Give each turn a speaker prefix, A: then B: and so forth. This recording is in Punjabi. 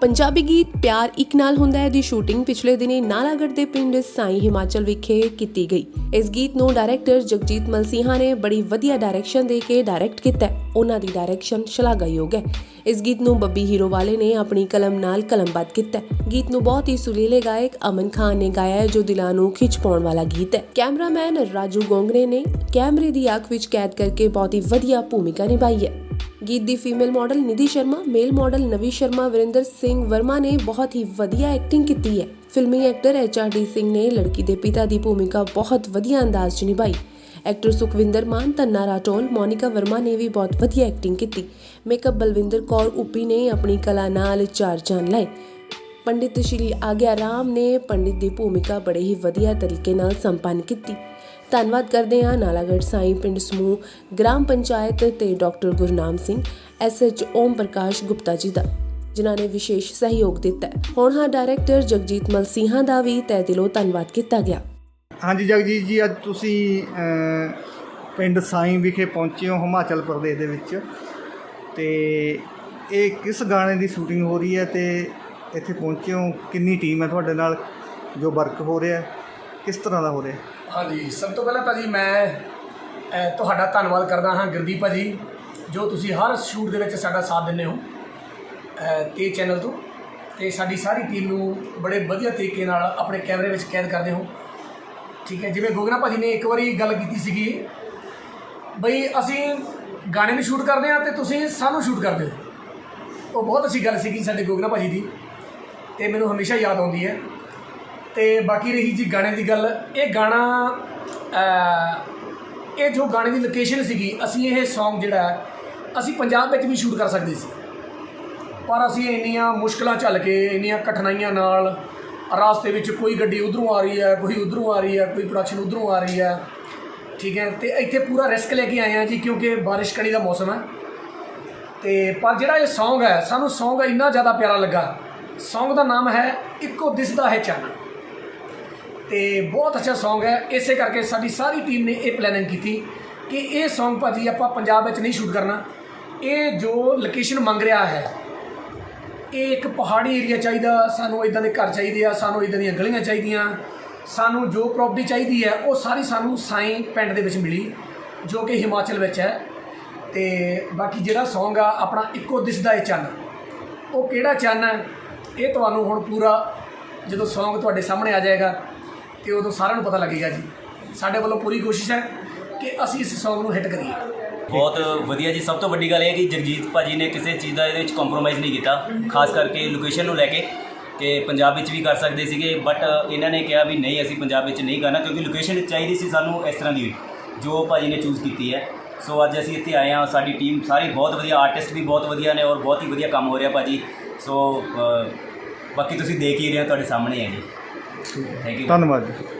A: ਪੰਜਾਬੀ ਗੀਤ ਪਿਆਰ ਇੱਕ ਨਾਲ ਹੁੰਦਾ ਹੈ ਦੀ ਸ਼ੂਟਿੰਗ ਪਿਛਲੇ ਦਿਨੀ ਨਾਲਾਗੜ੍ਹ ਦੇ ਪਿੰਡ ਸਾਈ ਹਿਮਾਚਲ ਵਿਖੇ ਕੀਤੀ ਗਈ। ਇਸ ਗੀਤ ਨੂੰ ਡਾਇਰੈਕਟਰ ਜਗਜੀਤ ਮਲਸੀਹਾ ਨੇ ਬੜੀ ਵਧੀਆ ਡਾਇਰੈਕਸ਼ਨ ਦੇ ਕੇ ਡਾਇਰੈਕਟ ਕੀਤਾ ਉਹਨਾਂ ਦੀ ਡਾਇਰੈਕਸ਼ਨ ਸ਼ਲਾਘਾਯੋਗ ਹੈ। ਇਸ ਗੀਤ ਨੂੰ ਬੱਬੀ ਹੀਰੋ ਵਾਲੇ ਨੇ ਆਪਣੀ ਕਲਮ ਨਾਲ ਕਲਮਬੱਧ ਕੀਤਾ ਗੀਤ ਨੂੰ ਬਹੁਤ ਹੀ ਸੁਰੀਲੇ ਗਾਇਕ ਅਮਨ ਖਾਨ ਨੇ ਗਾਇਆ ਜੋ ਦਿਲਾਂ ਨੂੰ ਖਿੱਚ ਪਾਉਣ ਵਾਲਾ ਗੀਤ ਹੈ। ਕੈਮਰਾਮੈਨ ਰਾਜੂ ਗੋਂਗਰੇ ਨੇ ਕੈਮਰੇ ਦੀ ਅੱਖ ਵਿੱਚ ਕੈਦ ਕਰਕੇ ਬਹੁਤ ਹੀ ਵਧੀਆ ਭੂਮਿਕਾ ਨਿਭਾਈ ਹੈ। ਗੀਤ ਦੀ female model Nidhi Sharma, male model Navi Sharma, Varinder Singh Verma ਨੇ ਬਹੁਤ ਹੀ ਵਧੀਆ ਐਕਟਿੰਗ ਕੀਤੀ ਹੈ। ਫਿਲਮੀ actor H R D Singh ਨੇ ਲੜਕੀ ਦੇ ਪਿਤਾ ਦੀ ਭੂਮਿਕਾ ਬਹੁਤ ਵਧੀਆ ਅੰਦਾਜ਼ 'ਚ ਨਿਭਾਈ। ਐਕਟਰ ਸੁਖਵਿੰਦਰ ਮਾਨ ਤੰਨਾ ਰਾਟੋਲ ਮੋਨਿਕਾ ਵਰਮਾ ਨੇ ਵੀ ਬਹੁਤ ਵਧੀਆ ਐਕਟਿੰਗ ਕੀਤੀ। ਮੇਕਅਪ ਬਲਵਿੰਦਰ ਕੌਰ, ਉਪੀ ਨੇ ਆਪਣੀ ਕਲਾ ਨਾਲ ਚਾਰ ਚੰਨ ਲਾਏ। ਪੰਡਿਤ ਸ਼੍ਰੀ ਆਗਿਆ ਰਾਮ ਨੇ ਪੰਡਿਤ ਦੀ ਭੂਮਿਕਾ ਬੜੇ ਹੀ ਵਧੀਆ ਤਰੀਕੇ ਨਾਲ ਸੰਪੰਨ ਕੀਤੀ। ਧੰਨਵਾਦ ਕਰਦੇ ਹਾਂ ਨਾਲਾਗੜ੍ਹ ਸਾਈਂ ਪਿੰਡ ਸਮੂਹ ਗ੍ਰਾਮ ਪੰਚਾਇਤ ਤੇ doctor Gurnam Singh S H Om Prakash Gupta ji ਦਾ, ਜਿਨ੍ਹਾਂ ਨੇ ਵਿਸ਼ੇਸ਼ ਸਹਿਯੋਗ ਦਿੱਤਾ ਹੁਣ ਹਾਂ ਡਾਇਰੈਕਟਰ ਜਗਜੀਤ ਮਲਸੀਹਾ ਦਾ ਵੀ ਤਹਿ ਦਿਲੋਂ ਧੰਨਵਾਦ ਕੀਤਾ ਗਿਆ।
B: ਹਾਂਜੀ ਜਗਜੀਤ ਜੀ, ਅੱਜ ਤੁਸੀਂ ਪਿੰਡ ਸਾਈਂ ਵਿਖੇ ਪਹੁੰਚੇ ਹੋ ਹਿਮਾਚਲ ਪ੍ਰਦੇਸ਼ ਦੇ ਵਿੱਚ ਤੇ ਇਹ ਕਿਸ ਗਾਣੇ ਦੀ ਸ਼ੂਟਿੰਗ ਹੋ ਰਹੀ ਹੈ ਤੇ ਇੱਥੇ ਪਹੁੰਚੇ ਹੋ? ਕਿੰਨੀ ਟੀਮ ਹੈ ਤੁਹਾਡੇ ਨਾਲ ਜੋ ਵਰਕ ਹੋ ਰਿਹਾ ਕਿਸ ਤਰ੍ਹਾਂ ਦਾ ਹੋ ਰਿਹਾ
C: ਹਾਂਜੀ ਸਭ ਤੋਂ ਪਹਿਲਾਂ ਤਾਂ ਜੀ ਮੈਂ ਤੁਹਾਡਾ ਧੰਨਵਾਦ ਕਰਦਾ ਹਾਂ ਗੁਰਦੀਪ ਭਾਜੀ ਜੋ ਤੁਸੀਂ ਹਰ ਸ਼ੂਟ ਦੇ ਵਿੱਚ ਸਾਡਾ ਸਾਥ ਦਿੰਦੇ ਹੋ ਅ, ਤੇ ਚੈਨਲ ਤੋਂ। ਤੇ ਸਾਡੀ ਸਾਰੀ ਟੀਮ ਨੂੰ ਬੜੇ ਵਧੀਆ ਤਰੀਕੇ ਨਾਲ ਆਪਣੇ ਕੈਮਰੇ ਵਿੱਚ ਕੈਦ ਕਰਦੇ ਹੋ। ਠੀਕ ਹੈ ਜਿਵੇਂ ਗੋਗਨਾ ਭਾਜੀ ਨੇ ਇੱਕ ਵਾਰੀ ਗੱਲ ਕੀਤੀ ਸੀਗੀ ਬਈ ਅਸੀਂ ਗਾਣੇ ਨੂੰ ਸ਼ੂਟ ਕਰਦੇ ਹਾਂ ਤੇ ਤੁਸੀਂ ਸਾਨੂੰ ਸ਼ੂਟ ਕਰਦੇ ਹੋ। ਉਹ ਬਹੁਤ ਅੱਛੀ ਗੱਲ ਸੀਗੀ ਸਾਡੇ ਗੋਗਨਾ ਭਾਜੀ ਦੀ ਤੇ ਮੈਨੂੰ ਹਮੇਸ਼ਾ ਯਾਦ ਆਉਂਦੀ ਹੈ। ਤੇ ਬਾਕੀ ਰਹੀ ਜੀ ਗਾਣੇ ਦੀ ਗੱਲ। ਇਹ ਗਾਣਾ ਇਹ ਜੋ ਗਾਣੇ ਦੀ ਲੋਕੇਸ਼ਨ ਸੀਗੀ, ਅਸੀਂ ਇਹ Song ਜਿਹੜਾ ਅਸੀਂ ਪੰਜਾਬ ਵਿੱਚ ਵੀ ਸ਼ੂਟ ਕਰ ਸਕਦੇ ਸੀ। ਪਰ ਅਸੀਂ ਇੰਨੀਆਂ ਮੁਸ਼ਕਲਾਂ ਝੱਲ ਕੇ, ਇੰਨੀਆਂ ਕਠਿਨਾਈਆਂ ਨਾਲ ਰਾਸਤੇ ਵਿੱਚ ਕੋਈ ਗੱਡੀ ਉਧਰੋਂ ਆ ਰਹੀ ਹੈ, ਕੋਈ ਉਧਰੋਂ ਆ ਰਹੀ ਹੈ, ਕੋਈ ਪ੍ਰੋਡਕਸ਼ਨ ਉਧਰੋਂ ਆ ਰਹੀ ਹੈ। ਠੀਕ ਹੈ, ਤੇ ਇੱਥੇ ਪੂਰਾ ਰਿਸਕ ਲੈ ਕੇ ਆਏ ਹਾਂ ਜੀ, ਕਿਉਂਕਿ ਬਾਰਿਸ਼ ਕਣੀ ਦਾ ਮੌਸਮ ਹੈ। ਤੇ ਪਰ ਜਿਹੜਾ ਇਹ Song ਹੈ, ਸਾਨੂੰ Song ਇੰਨਾ ਜ਼ਿਆਦਾ ਪਿਆਰਾ ਲੱਗਾ। Song ਦਾ ਨਾਮ ਹੈ, ਇੱਕੋ ਦਿਸਦਾ ਹੈ ਚੰਨ ਤੇ ਬਹੁਤ ਅੱਛਾ Song ਹੈ। ਇਸੇ ਕਰਕੇ ਸਾਡੀ ਸਾਰੀ ਟੀਮ ਨੇ ਇਹ ਪਲੈਨਿੰਗ ਕੀਤੀ ਕਿ ਇਹ Song ਭਾਜੀ ਆਪਾਂ ਪੰਜਾਬ ਵਿੱਚ ਨਹੀਂ ਸ਼ੂਟ ਕਰਨਾ। ਇਹ ਜੋ ਲੋਕੇਸ਼ਨ ਮੰਗ ਰਿਹਾ ਹੈ, ਇਹ ਇੱਕ ਪਹਾੜੀ ਏਰੀਆ ਚਾਹੀਦਾ, ਸਾਨੂੰ ਇਦਾਂ ਦੇ ਘਰ ਚਾਹੀਦੇ ਆ, ਸਾਨੂੰ ਇਦਾਂ ਦੀਆਂ ਗਲੀਆਂ ਚਾਹੀਦੀਆਂ, ਸਾਨੂੰ ਜੋ ਪ੍ਰਾਪਰਟੀ ਚਾਹੀਦੀ ਹੈ, ਉਹ ਸਾਰੀ ਸਾਨੂੰ ਸਾਈਂ ਪਿੰਡ ਦੇ ਵਿੱਚ ਮਿਲੀ, ਜੋ ਕਿ ਹਿਮਾਚਲ ਵਿੱਚ ਹੈ। ਤੇ ਬਾਕੀ ਜਿਹੜਾ Song ਆ, ਆਪਣਾ ਇੱਕੋ ਦਿਸਦਾ ਏ ਚੰਨ। ਉਹ ਕਿਹੜਾ ਚੰਨ ਹੈ? ਇਹ ਤੁਹਾਨੂੰ ਹੁਣ ਪੂਰਾ ਜਦੋਂ Song ਤੁਹਾਡੇ ਸਾਹਮਣੇ ਆ ਜਾਏਗਾ ਤੇ ਉਦੋਂ ਸਾਰਿਆਂ ਨੂੰ ਪਤਾ ਲੱਗੇਗਾ ਜੀ। ਸਾਡੇ ਵੱਲੋਂ ਪੂਰੀ ਕੋਸ਼ਿਸ਼ ਹੈ ਕਿ ਅਸੀਂ ਇਸ Song ਨੂੰ ਹਿੱਟ ਕਰੀਏ।
D: ਬਹੁਤ ਵਧੀਆ ਜੀ। ਸਭ ਤੋਂ ਵੱਡੀ ਗੱਲ ਇਹ ਹੈ ਕਿ ਜਗਜੀਤ ਭਾਜੀ ਨੇ ਕਿਸੇ ਚੀਜ਼ ਦਾ ਇਹਦੇ ਵਿੱਚ ਕੰਪਰੋਮਾਈਜ਼ ਨਹੀਂ ਕੀਤਾ, ਖਾਸ ਕਰਕੇ ਲੋਕੇਸ਼ਨ ਨੂੰ ਲੈ ਕੇ ਕਿ ਪੰਜਾਬ ਵਿੱਚ ਵੀ ਕਰ ਸਕਦੇ ਸੀਗੇ ਬਟ ਇਹਨਾਂ ਨੇ ਕਿਹਾ ਵੀ ਨਹੀਂ, ਅਸੀਂ ਪੰਜਾਬ ਵਿੱਚ ਨਹੀਂ ਕਰਨਾ, ਕਿਉਂਕਿ ਲੋਕੇਸ਼ਨ ਚਾਹੀਦੀ ਸੀ ਸਾਨੂੰ ਇਸ ਤਰ੍ਹਾਂ ਦੀ ਜੋ ਭਾਜੀ ਨੇ ਚੂਜ਼ ਕੀਤੀ ਹੈ। ਸੋ ਅੱਜ ਅਸੀਂ ਇੱਥੇ ਆਏ ਹਾਂ, ਸਾਡੀ ਟੀਮ ਸਾਰੀ ਬਹੁਤ ਵਧੀਆ ਆਰਟਿਸਟ ਵੀ ਬਹੁਤ ਵਧੀਆ ਨੇ ਔਰ ਬਹੁਤ ਹੀ ਵਧੀਆ ਕੰਮ ਹੋ ਰਿਹਾ ਭਾਜੀ। ਸੋ ਬਾਕੀ ਤੁਸੀਂ ਦੇਖ ਹੀ ਰਹੇ ਹੋ, ਤੁਹਾਡੇ ਸਾਹਮਣੇ ਹੈ ਜੀ। ਥੈਂਕ ਯੂ
B: ਧੰਨਵਾਦ ਜੀ।